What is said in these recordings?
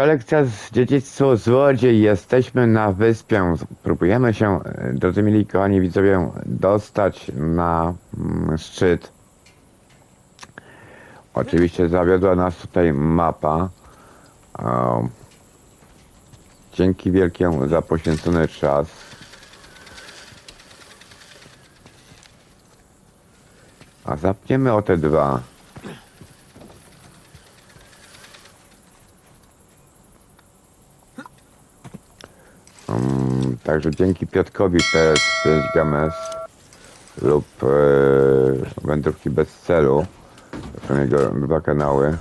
kolekcja z dziedzictwo złodziej. Jesteśmy na wyspie. Próbujemy się, e, drodzy mili kochani widzowie, dostać na mm, szczyt. Oczywiście zawiodła nas tutaj mapa. Dzięki wielkie za poświęcony czas. A zapniemy o te dwa. Um, także dzięki Piotkowi PS5 Games lub e, Wędrówki bez celu. Są jego dwa kanały.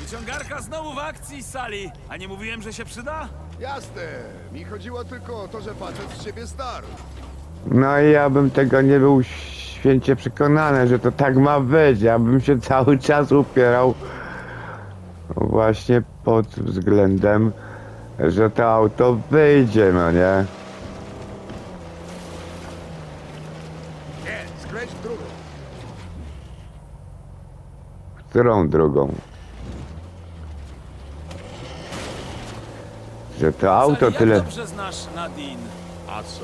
Wyciągarka znowu w akcji, Sali. A nie mówiłem, że się przyda? Jasne, mi chodziło tylko o to, że facet z ciebie stary. No i ja bym tego nie był święcie przekonany, że to tak ma być. Ja bym się cały czas upierał właśnie pod względem, że to auto wyjdzie, no nie? Nie, skręć w drugą. Którą drugą? Że to auto Sali, tyle... Jak dobrze znasz Nadine? A co?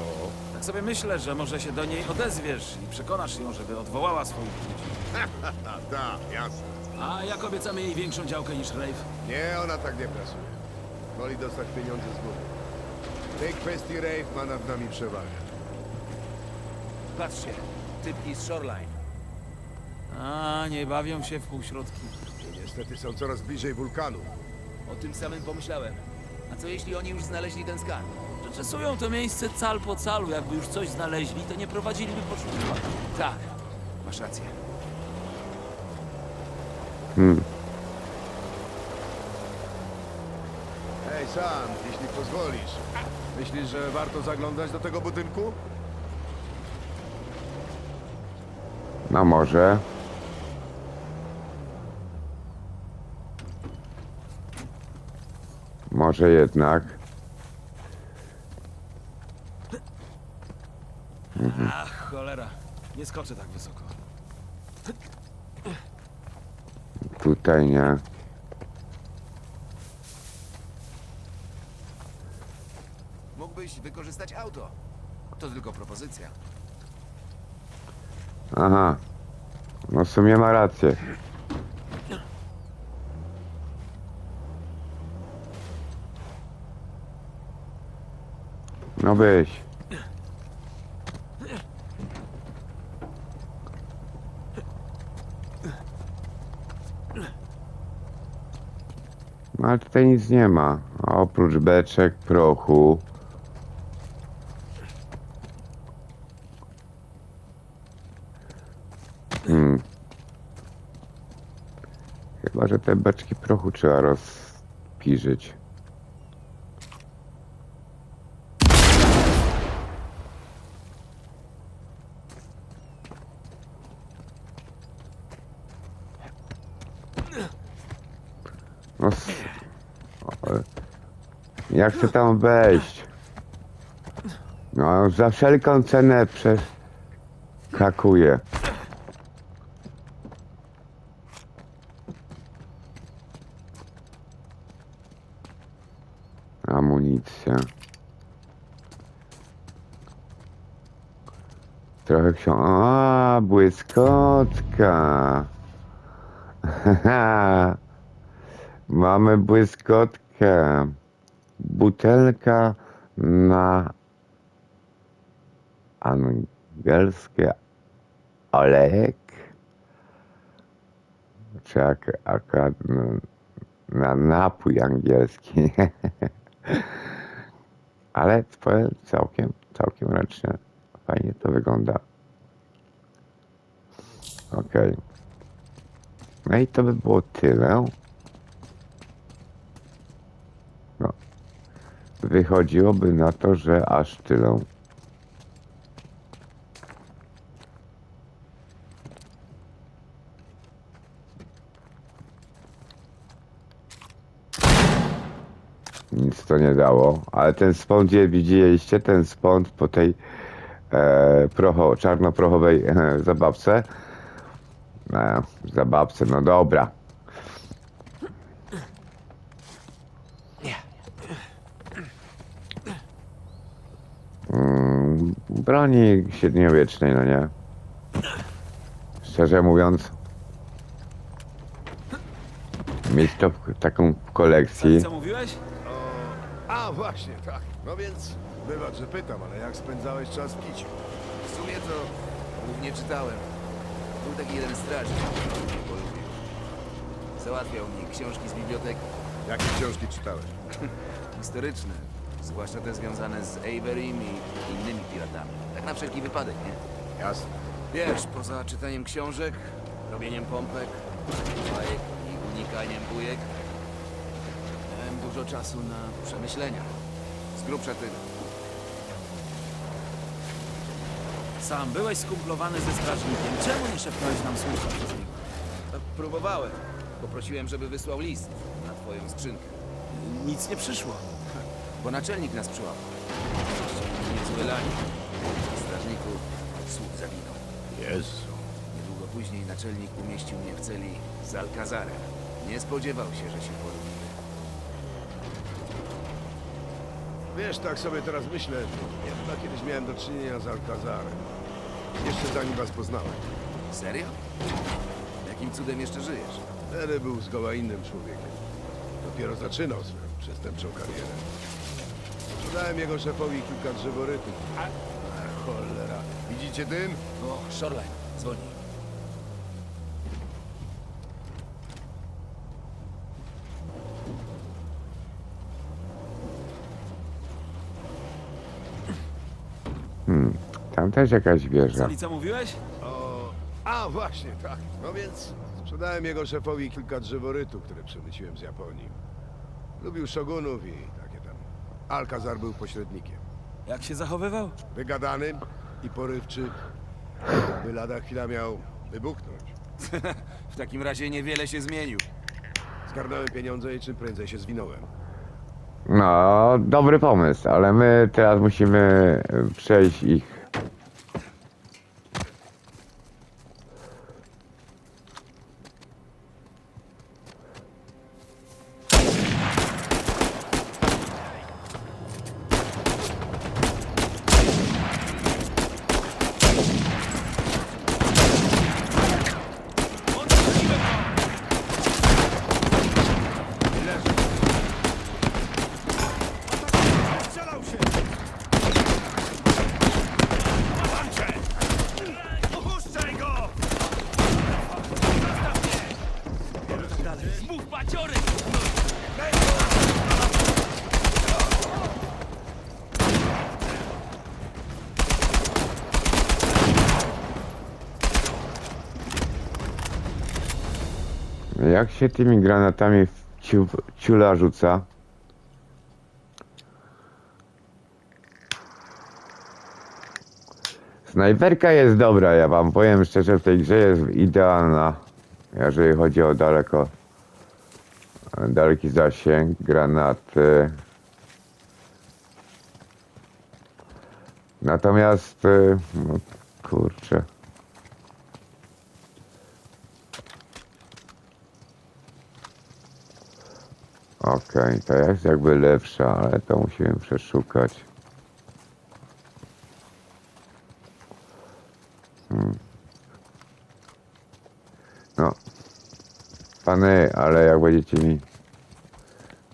Tak sobie myślę, że może się do niej odezwiesz i przekonasz ją, żeby odwołała swoich ludzi. A tak, jasne. A jak obiecamy jej większą działkę niż Rafe? Nie, ona tak nie pracuje. Woli dostać pieniądze z góry. W tej kwestii Rafe ma nad nami przewagę. Patrzcie, typki z Shoreline. A, nie bawią się w półśrodki. Niestety są coraz bliżej wulkanu. O tym samym pomyślałem. A co jeśli oni już znaleźli ten skan? Przeczesują to miejsce cal po calu. Jakby już coś znaleźli, to nie prowadziliby poszukiwań. Tak, masz rację. Hmm. Hej, Sam, jeśli pozwolisz. Myślisz, że warto zaglądać do tego budynku? No może. Może jednak. Ach, cholera. Nie skoczę tak wysoko. Tutaj nie. Mógłbyś wykorzystać auto. To tylko propozycja. Aha. No w sumie ma rację. No byś. No ale tutaj nic nie ma. Oprócz beczek, prochu. Hmm. Chyba, że te beczki prochu trzeba rozpirzyć. Ja chcę tam wejść. No, za wszelką cenę przeskakuję. Amunicja. Trochę książ... A, błyskotka. Mamy błyskotkę. Butelka na angielskie olejek. Czy jak, akurat na, na napój angielski. Ale całkiem, całkiem ręcznie. Fajnie to wygląda. Okej. No i to by było tyle. Wychodziłoby na to, że aż tyle. Nic to nie dało, ale ten spąd, gdzie widzieliście, ten spąd po tej e, procho, czarnoprochowej e, zabawce, e, zabawce, no dobra. Mm, broni średniowiecznej, no nie? Szczerze mówiąc, mieć to w- taką w kolekcji. Co mówiłeś? A, właśnie, tak. No więc, wybacz, że pytam, ale jak spędzałeś czas w kiciu? W sumie to głównie czytałem. Był taki jeden strażnik, który mnie polubił. Załatwiał mi książki z biblioteki. Jakie książki czytałeś? Historyczne. Zwłaszcza te związane z Averym i innymi piratami. Tak na wszelki wypadek, nie? Jasne. Wiesz, poza czytaniem książek, robieniem pompek, bajek i unikaniem bujek, miałem dużo czasu na przemyślenia. Z grubsza tyle. Sam byłeś skumplowany ze strażnikiem. Czemu nie szepnąłeś nam słówka przez niego? No, Próbowałem. Poprosiłem, żeby wysłał list na twoją skrzynkę. Nic nie przyszło. Bo naczelnik nas przyłapał. Niezłe lanie. Strażniku słup zaginął. Jezu. Niedługo później naczelnik umieścił mnie w celi z Alcazarem. Nie spodziewał się, że się polubimy. Wiesz, tak sobie teraz myślę, ja chyba kiedyś miałem do czynienia z Alcazarem. Jeszcze zanim was poznałem. Serio? Jakim cudem jeszcze żyjesz? Wtedy był zgoła innym człowiekiem. Dopiero zaczynał swoją przestępczą karierę. Sprzedałem jego szefowi kilka drzeworytów. A, cholera. Widzicie dym? O, Shoreline, zwolnij. Tam też jakaś wieża. Sali, co mówiłeś? O, a właśnie, tak. No więc sprzedałem jego szefowi kilka drzeworytów, które przemyciłem z Japonii. Lubił szogunów i. Alcazar był pośrednikiem. Jak się zachowywał? Wygadany i porywczy, by lada chwila miał wybuchnąć. W takim razie niewiele się zmienił. Zgarnąłem pieniądze i czym prędzej się zwinąłem. No, dobry pomysł, ale my teraz musimy przejść ich. Jak się tymi granatami w ciu, ciula rzuca? Snajperka jest dobra, ja wam powiem szczerze, w tej grze jest idealna, jeżeli chodzi o daleko, daleki zasięg, granaty. Natomiast, y, no, kurczę. Okej, to jest jakby lepsza, ale to musimy przeszukać. Hmm. No. Pany, ale jak będziecie mi...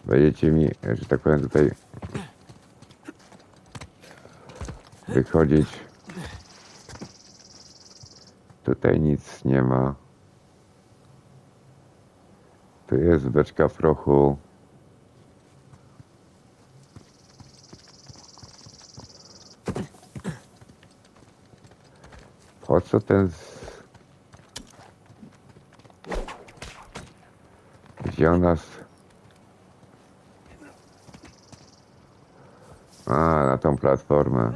Będziecie mi, że tak powiem tutaj... Wychodzić. Tutaj nic nie ma. Tu jest beczka prochu. Co ten... z- nas... A, na tą platformę.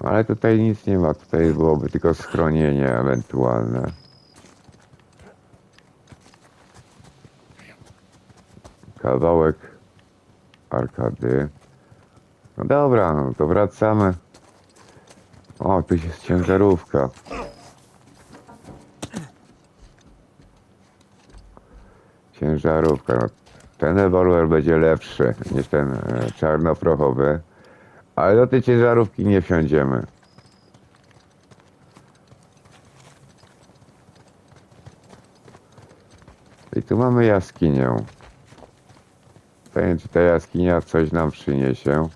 Ale tutaj nic nie ma, tutaj byłoby tylko schronienie ewentualne. Kawałek arkady. No dobra, no to wracamy. O, tu jest ciężarówka. Ciężarówka. No, ten rewolwer będzie lepszy niż ten e, czarnoprochowy. Ale do tej ciężarówki nie wsiądziemy. I tu mamy jaskinię. Pytanie, czy ta jaskinia coś nam przyniesie.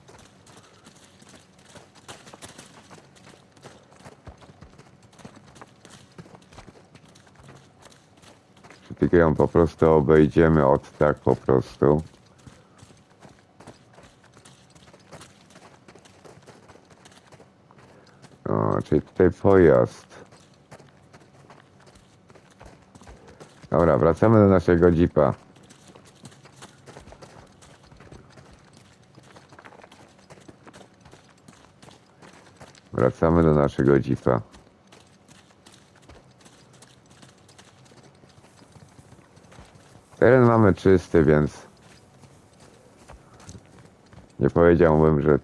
Czy tylko ją po prostu obejdziemy od tak po prostu. O, czyli tutaj pojazd. Dobra, wracamy do naszego jeepa. Wracamy do naszego jeepa. Teren mamy czysty, więc nie powiedziałbym, że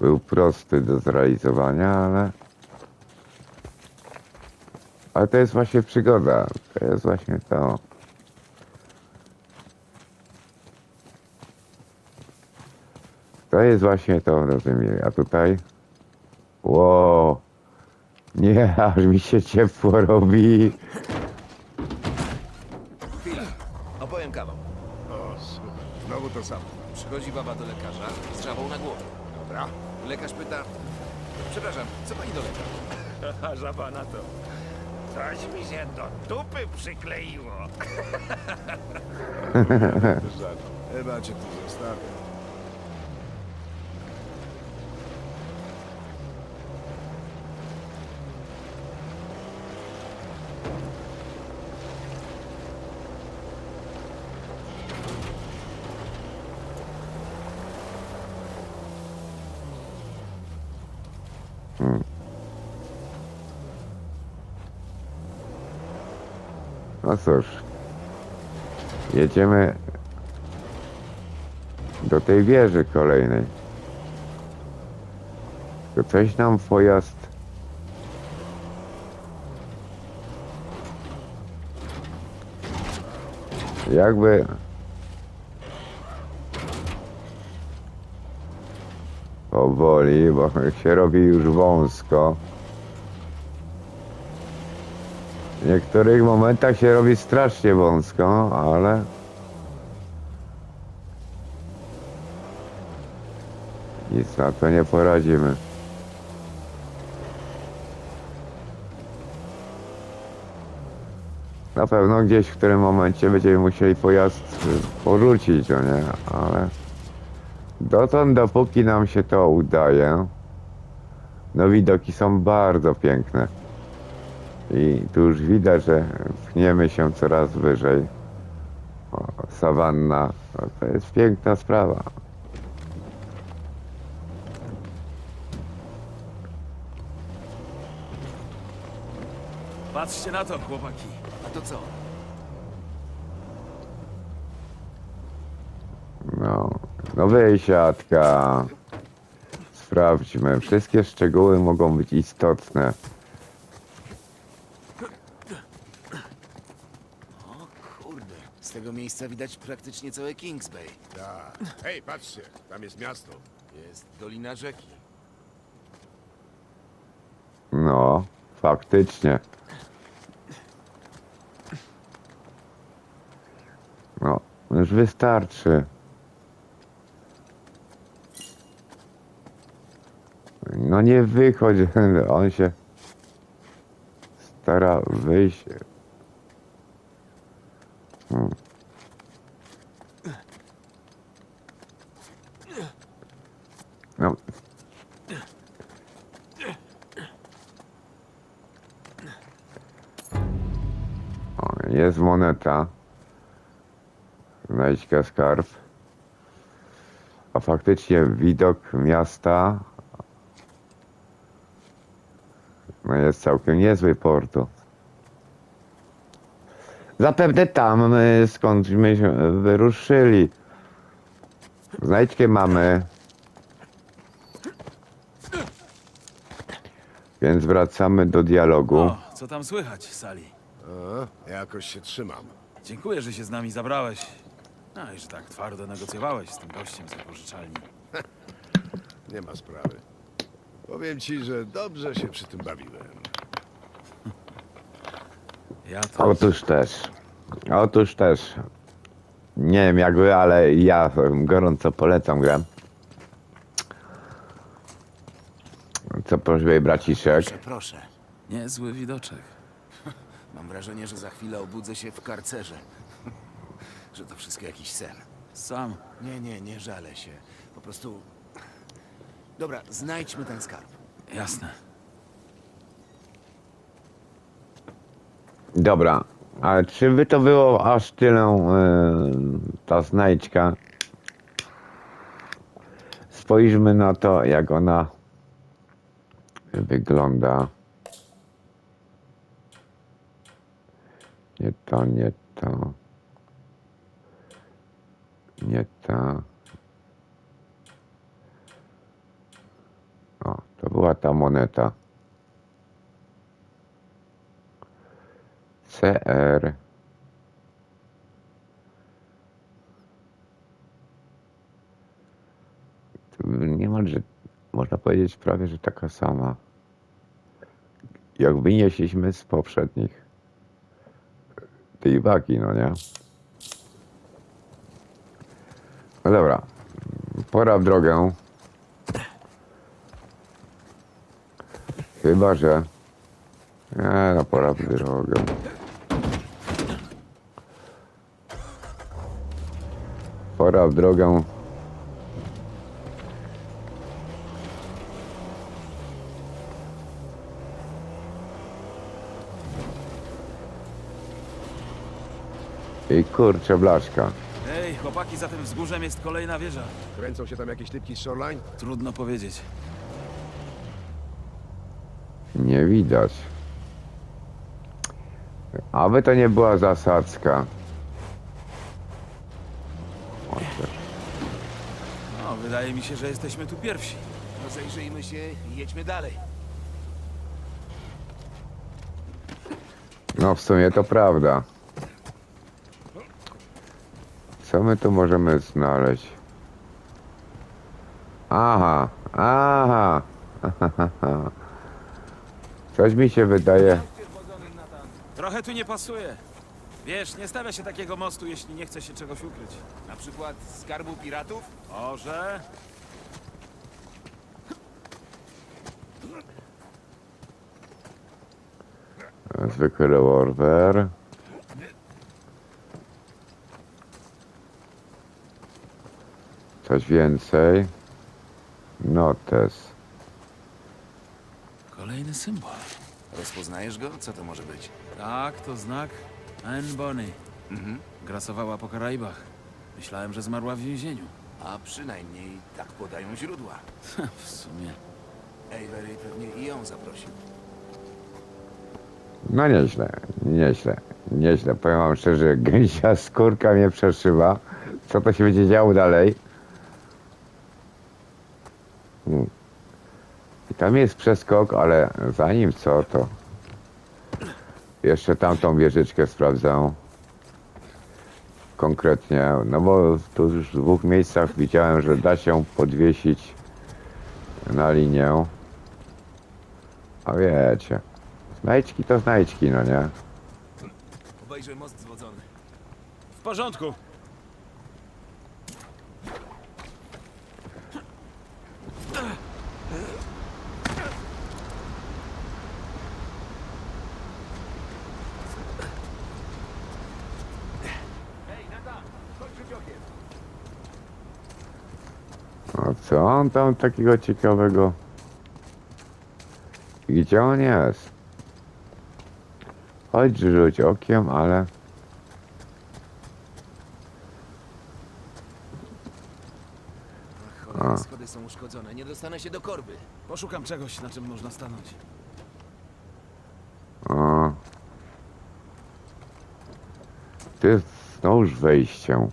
był prosty do zrealizowania, ale ale to jest właśnie przygoda. To jest właśnie to. To jest właśnie to, rozumiem. A tutaj? Ło. Nie, aż mi się ciepło robi. Chwila, opowiem kawał. O, super. Znowu to samo. Przychodzi baba do lekarza z żabą na głowie. Dobra. Lekarz pyta, przepraszam, co pani do lekarza? A żaba na to. Coś mi się do dupy przykleiło. Żart. Chyba cię tu zostawię. Cóż. Jedziemy do tej wieży kolejnej. To coś nam pojazd jakby powoli, bo się robi już wąsko. W niektórych momentach się robi strasznie wąsko, ale nic na to nie poradzimy. Na pewno gdzieś w którym momencie będziemy musieli pojazd porzucić, no nie? Ale dotąd, dopóki nam się to udaje, no widoki są bardzo piękne. I tu już widać, że pchniemy się coraz wyżej. O, sawanna, no to jest piękna sprawa. Patrzcie na to, chłopaki. A to co? No, no wysiadka. Sprawdźmy. Wszystkie szczegóły mogą być istotne. O kurde, z tego miejsca widać praktycznie całe Kings Bay. Tak. Hej, patrzcie, tam jest miasto. Jest dolina rzeki. No, faktycznie. No, już wystarczy. No nie wychodź, on się stara wyjść. Hmm. Jest moneta. Znajdźka skarb. A faktycznie widok miasta no jest całkiem niezły portu. Zapewne tam, y, skąd myśmy wyruszyli. Znajdźkę mamy. Więc wracamy do dialogu. O, co tam słychać, Sali? A, jakoś się trzymam. Dziękuję, że się z nami zabrałeś. No i że tak twardo negocjowałeś z tym gościem z wypożyczalni. Nie ma sprawy. Powiem ci, że dobrze się przy tym bawiłem. Ja też. Otóż też. Otóż też. Nie wiem jak wy, ale ja gorąco polecam grę. Co prośbie braciszek. Proszę, proszę. Niezły widoczek. Mam wrażenie, że za chwilę obudzę się w karcerze. że to wszystko jakiś sen. Sam. Nie, nie, nie żalę się. Po prostu... Dobra, znajdźmy ten skarb. Jasne. Dobra, ale czy by to było aż tyle yy, ta znajdźka? Spojrzmy na to, jak ona wygląda. Nie to, nie to. Nie to. O, to była ta moneta. CR. Niemalże, można powiedzieć prawie, że taka sama. Jak wynieśliśmy z poprzednich. Tej wagi, no nie? No dobra. Pora w drogę. Chyba, że... Nie, no pora w drogę. Pora w drogę. I kurczę blaszka. Ej, chłopaki, za tym wzgórzem jest kolejna wieża. Kręcą się tam jakieś typki z Shoreline? Trudno powiedzieć. Nie widać. Aby to nie była zasadzka. Chociaż. No, wydaje mi się, że jesteśmy tu pierwsi. Rozejrzyjmy się i jedźmy dalej. No w sumie to prawda. Co my tu możemy znaleźć? Aha, aha. Coś mi się wydaje. Trochę tu nie pasuje. Wiesz, nie stawia się takiego mostu, jeśli nie chce się czegoś ukryć. Na przykład skarbu piratów? Może? Zwykły rewolwer. Coś więcej. Notes. Kolejny symbol. Rozpoznajesz go? Co to może być? Tak, to znak Anne Bonny. Mhm. Grasowała po Karaibach. Myślałem, że zmarła w więzieniu. A przynajmniej tak podają źródła. w sumie. Avery pewnie i ją zaprosił. No nieźle, nieźle, nieźle. Powiem wam szczerze, gęsia skórka mnie przeszywa. Co to się będzie działo dalej? Mm. I tam jest przeskok, ale zanim co to... Jeszcze tamtą wieżyczkę sprawdzę. Konkretnie, no bo tu już w dwóch miejscach widziałem, że da się podwiesić na linię. A wiecie, znajdźki to znajdźki, no nie? Obejrzę most zwodzony. W porządku. tam takiego ciekawego. Gdzie on jest? Chodź rzuć okiem, ale... Schody są uszkodzone. Nie dostanę się do korby. Poszukam czegoś, na czym można stanąć. O. Ty znowuż wejściem.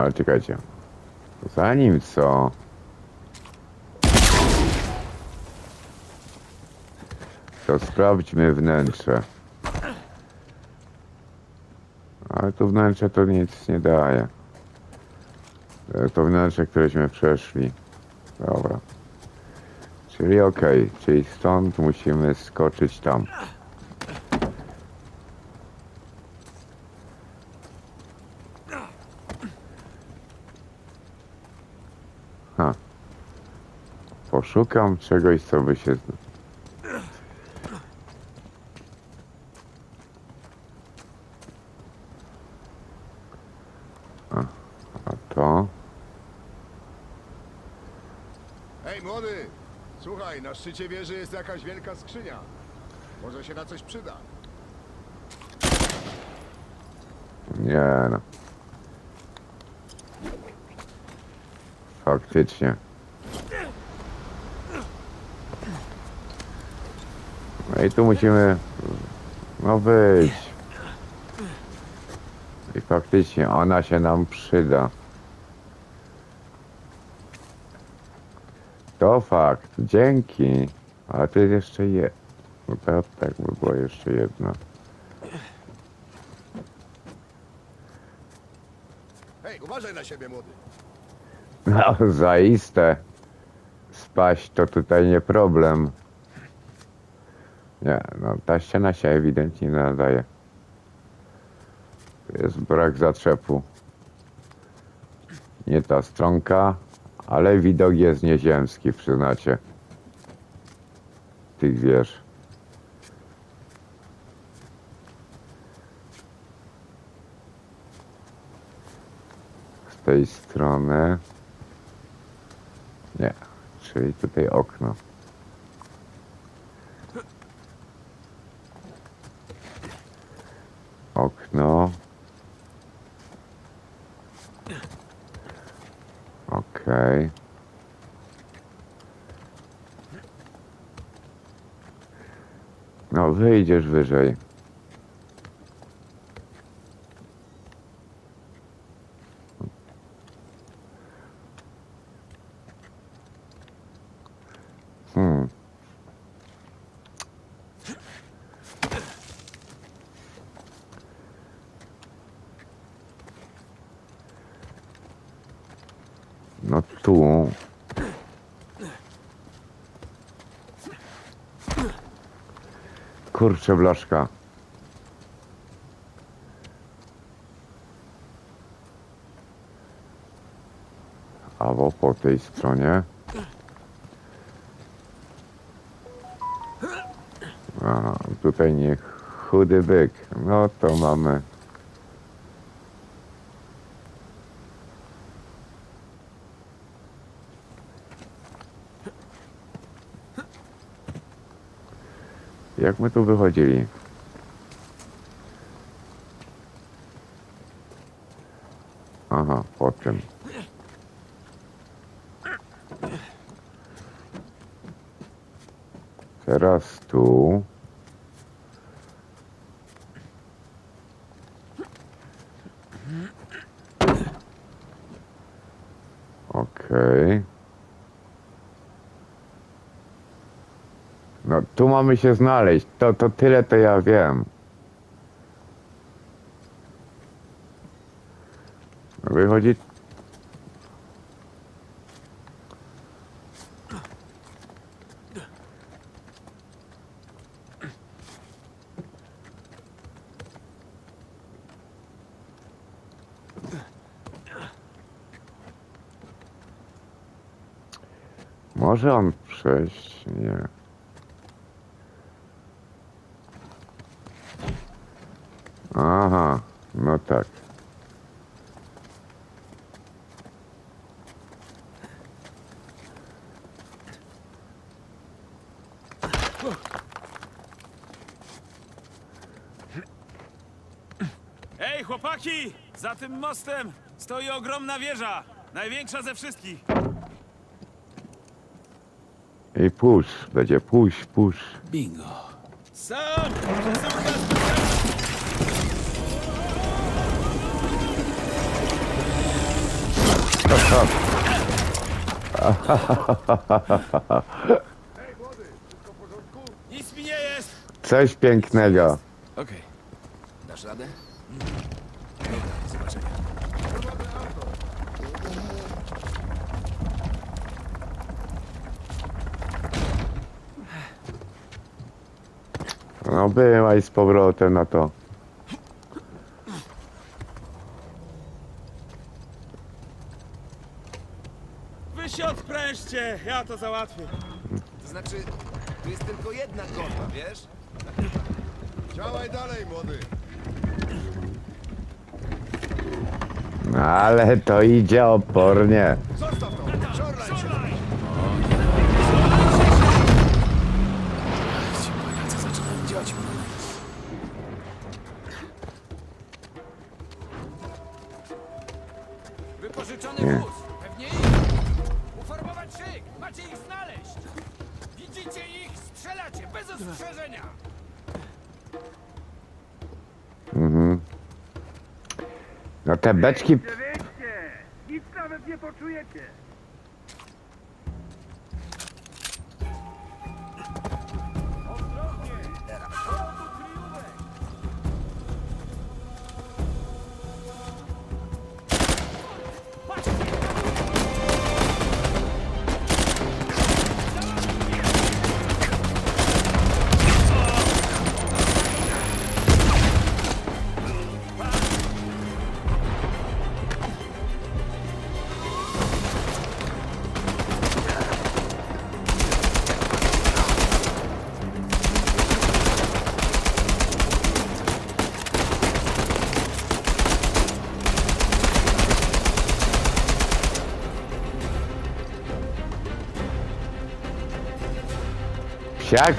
Ale czekajcie. Zanim co... To sprawdźmy wnętrze. Ale to wnętrze to nic nie daje. To jest to wnętrze, któreśmy przeszli. Dobra. Czyli okej, czyli stąd musimy skoczyć tam. Poszukam czegoś, co by się... a to... Hej, młody! Słuchaj, na szczycie wieży jest jakaś wielka skrzynia. Może się na coś przyda. Nie no. Faktycznie. I tu musimy no wyjść. I faktycznie ona się nam przyda. To fakt. Dzięki. Ale to jest jeszcze je. No to tak by było jeszcze jedna. Hej, uważaj na siebie, młody. No, zaiste. Spaść to tutaj nie problem. Nie, no ta ściana się ewidentnie nie nadaje. Jest brak zatrzepu. Nie ta stronka, ale widok jest nieziemski, przyznacie. Tych wież. Z tej strony. Nie, czyli tutaj okno. Okno. Okej. No, wyjdziesz wyżej. Hmm. No tu. Kurczę blaszka. Albo po tej stronie. A, tutaj nie chudy byk. No to mamy. Jak my tu wychodzili? Aha, po czym? Teraz tu. Okej. No tu mamy się znaleźć. To, to tyle to ja wiem. Wychodzi. Może on przejść? Nie. Aha, no tak. Ej, chłopaki! Za tym mostem stoi ogromna wieża. Największa ze wszystkich. I push, będzie push, push. Bingo. Sam! Przesuń Nic mi nie jest! Coś pięknego. Okej. Dasz radę? Dobra, do zobaczenia. No była i z powrotem na to. Wy się odprężcie, ja to załatwię. To znaczy, tu jest tylko jedna gorba, wiesz? Działaj dalej, młody. Ale to idzie opornie. Zostaw beczki Shot